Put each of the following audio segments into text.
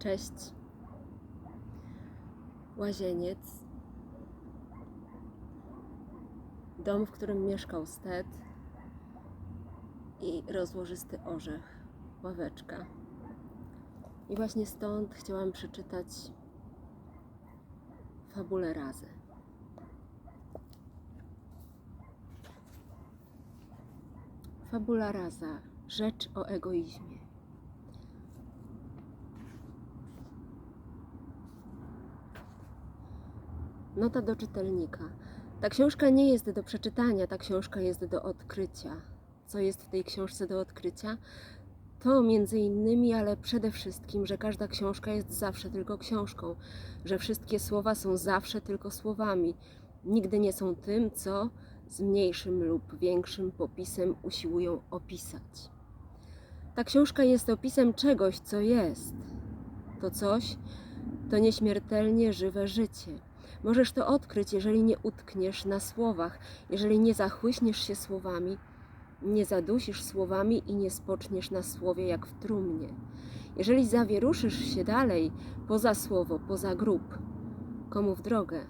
Cześć. Łazieniec. Dom, w którym mieszkał Sted. I rozłożysty orzech. Ławeczka. I właśnie stąd chciałam przeczytać fabulę razy. Fabula raza. Rzecz o egoizmie. Nota do czytelnika. Ta książka nie jest do przeczytania, ta książka jest do odkrycia. Co jest w tej książce do odkrycia? To między innymi, ale przede wszystkim, że każda książka jest zawsze tylko książką, że wszystkie słowa są zawsze tylko słowami, nigdy nie są tym, co z mniejszym lub większym popisem usiłują opisać. Ta książka jest opisem czegoś, co jest. To coś to nieśmiertelnie żywe życie. Możesz to odkryć, jeżeli nie utkniesz na słowach, jeżeli nie zachłyśniesz się słowami, nie zadusisz słowami i nie spoczniesz na słowie jak w trumnie. Jeżeli zawieruszysz się dalej, poza słowo, poza grób, komu w drogę,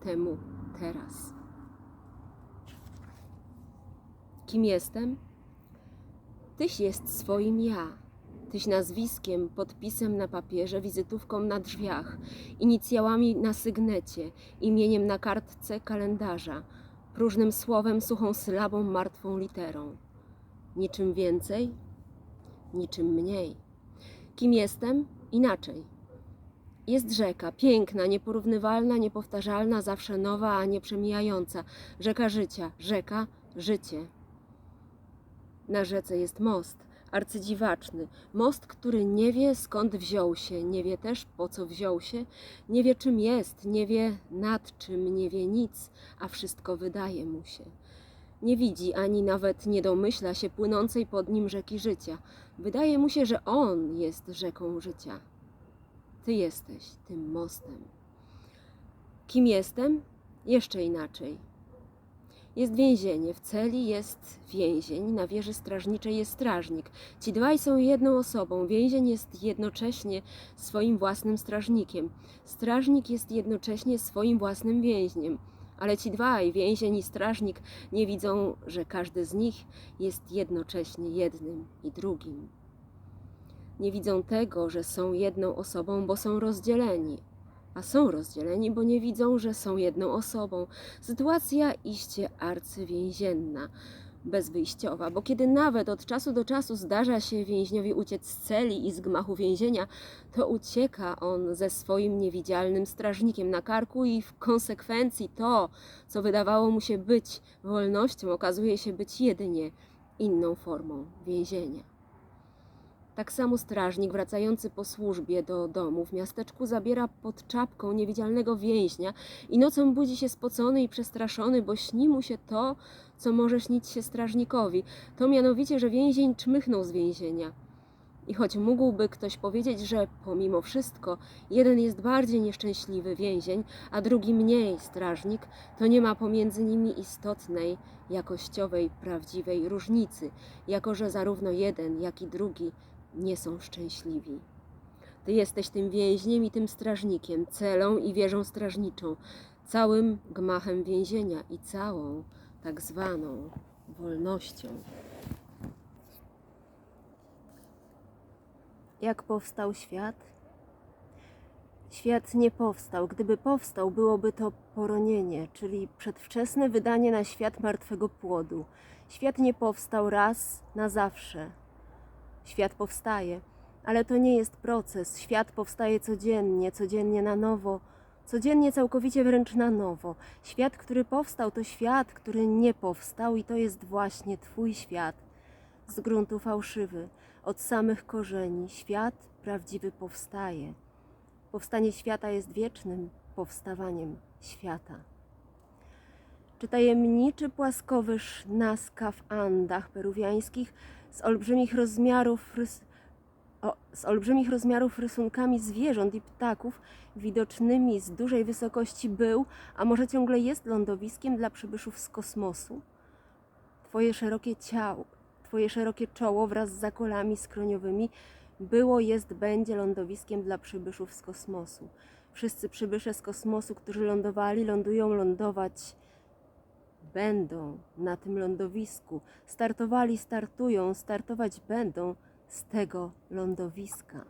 temu teraz. Kim jestem? Tyś jest swoim ja. Tyś nazwiskiem, podpisem na papierze, wizytówką na drzwiach, inicjałami na sygnecie, imieniem na kartce kalendarza, próżnym słowem, suchą sylabą, martwą literą. Niczym więcej, niczym mniej. Kim jestem? Inaczej. Jest rzeka, piękna, nieporównywalna, niepowtarzalna, zawsze nowa, a nie przemijająca. Rzeka życia, rzeka życie. Na rzece jest most, arcydziwaczny. Most, który nie wie skąd wziął się, nie wie też po co wziął się, nie wie czym jest, nie wie nad czym, nie wie nic, a wszystko wydaje mu się. Nie widzi ani nawet nie domyśla się płynącej pod nim rzeki życia. Wydaje mu się, że on jest rzeką życia. Ty jesteś tym mostem. Kim jestem? Jeszcze inaczej. Jest więzienie, w celi jest więzień, na wieży strażniczej jest strażnik. Ci dwaj są jedną osobą. Więzień jest jednocześnie swoim własnym strażnikiem. Strażnik jest jednocześnie swoim własnym więźniem. Ale ci dwaj, więzień i strażnik, nie widzą, że każdy z nich jest jednocześnie jednym i drugim. Nie widzą tego, że są jedną osobą, bo są rozdzieleni. A są rozdzieleni, bo nie widzą, że są jedną osobą. Sytuacja iście arcywięzienna, bezwyjściowa, bo kiedy nawet od czasu do czasu zdarza się więźniowi uciec z celi i z gmachu więzienia, to ucieka on ze swoim niewidzialnym strażnikiem na karku i w konsekwencji to, co wydawało mu się być wolnością, okazuje się być jedynie inną formą więzienia. Tak samo strażnik wracający po służbie do domu w miasteczku zabiera pod czapką niewidzialnego więźnia i nocą budzi się spocony i przestraszony, bo śni mu się to, co może śnić się strażnikowi. To mianowicie, że więzień czmychnął z więzienia. I choć mógłby ktoś powiedzieć, że pomimo wszystko jeden jest bardziej nieszczęśliwy więzień, a drugi mniej strażnik, to nie ma pomiędzy nimi istotnej, jakościowej, prawdziwej różnicy, jako że zarówno jeden, jak i drugi nie są szczęśliwi. Ty jesteś tym więźniem i tym strażnikiem, celą i wieżą strażniczą, całym gmachem więzienia i całą tak zwaną wolnością. Jak powstał świat? Świat nie powstał. Gdyby powstał, byłoby to poronienie, czyli przedwczesne wydanie na świat martwego płodu. Świat nie powstał raz na zawsze. Świat powstaje, ale to nie jest proces. Świat powstaje codziennie, codziennie na nowo, codziennie całkowicie wręcz na nowo. Świat, który powstał, to świat, który nie powstał, i to jest właśnie Twój świat. Z gruntu fałszywy, od samych korzeni. Świat prawdziwy powstaje. Powstanie świata jest wiecznym powstawaniem świata. Czy tajemniczy płaskowyż Nazca w Andach peruwiańskich z olbrzymich rozmiarów rys... o, z olbrzymich rozmiarów rysunkami zwierząt i ptaków widocznymi z dużej wysokości był, a może ciągle jest lądowiskiem dla przybyszów z kosmosu? Twoje szerokie ciało, twoje szerokie czoło wraz z zakolami skroniowymi Było, jest, będzie lądowiskiem dla przybyszów z kosmosu. Wszyscy przybysze z kosmosu, którzy lądowali, lądują, lądować będą na tym lądowisku. Startowali, startują, startować będą z tego lądowiska.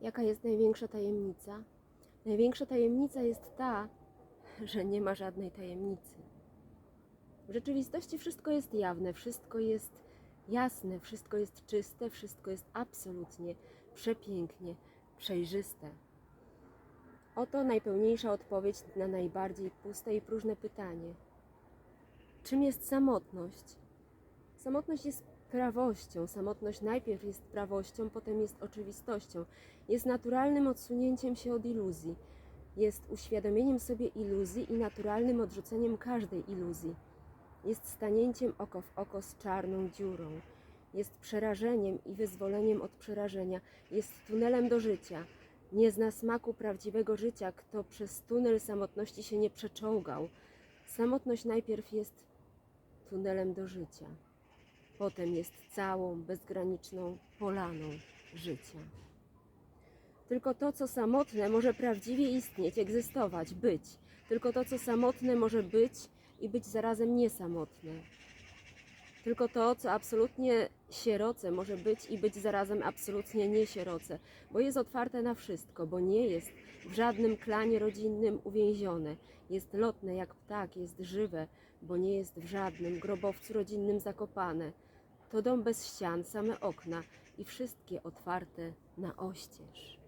Jaka jest największa tajemnica? Największa tajemnica jest ta, że nie ma żadnej tajemnicy. W rzeczywistości wszystko jest jawne, wszystko jest jasne, wszystko jest czyste, wszystko jest absolutnie przepięknie przejrzyste. Oto najpełniejsza odpowiedź na najbardziej puste i próżne pytanie. Czym jest samotność? Samotność jest prawością. Samotność najpierw jest prawością, potem jest oczywistością. Jest naturalnym odsunięciem się od iluzji. Jest uświadomieniem sobie iluzji i naturalnym odrzuceniem każdej iluzji. Jest stanięciem oko w oko z czarną dziurą. Jest przerażeniem i wyzwoleniem od przerażenia. Jest tunelem do życia. Nie zna smaku prawdziwego życia, kto przez tunel samotności się nie przeczołgał. Samotność najpierw jest tunelem do życia. Potem jest całą, bezgraniczną polaną życia. Tylko to, co samotne, może prawdziwie istnieć, egzystować, być. Tylko to, co samotne, może być i być zarazem niesamotne. Tylko to, co absolutnie sieroce, może być i być zarazem absolutnie niesieroce, bo jest otwarte na wszystko, bo nie jest w żadnym klanie rodzinnym uwięzione. Jest lotne jak ptak, jest żywe, bo nie jest w żadnym grobowcu rodzinnym zakopane. To dom bez ścian, same okna i wszystkie otwarte na oścież.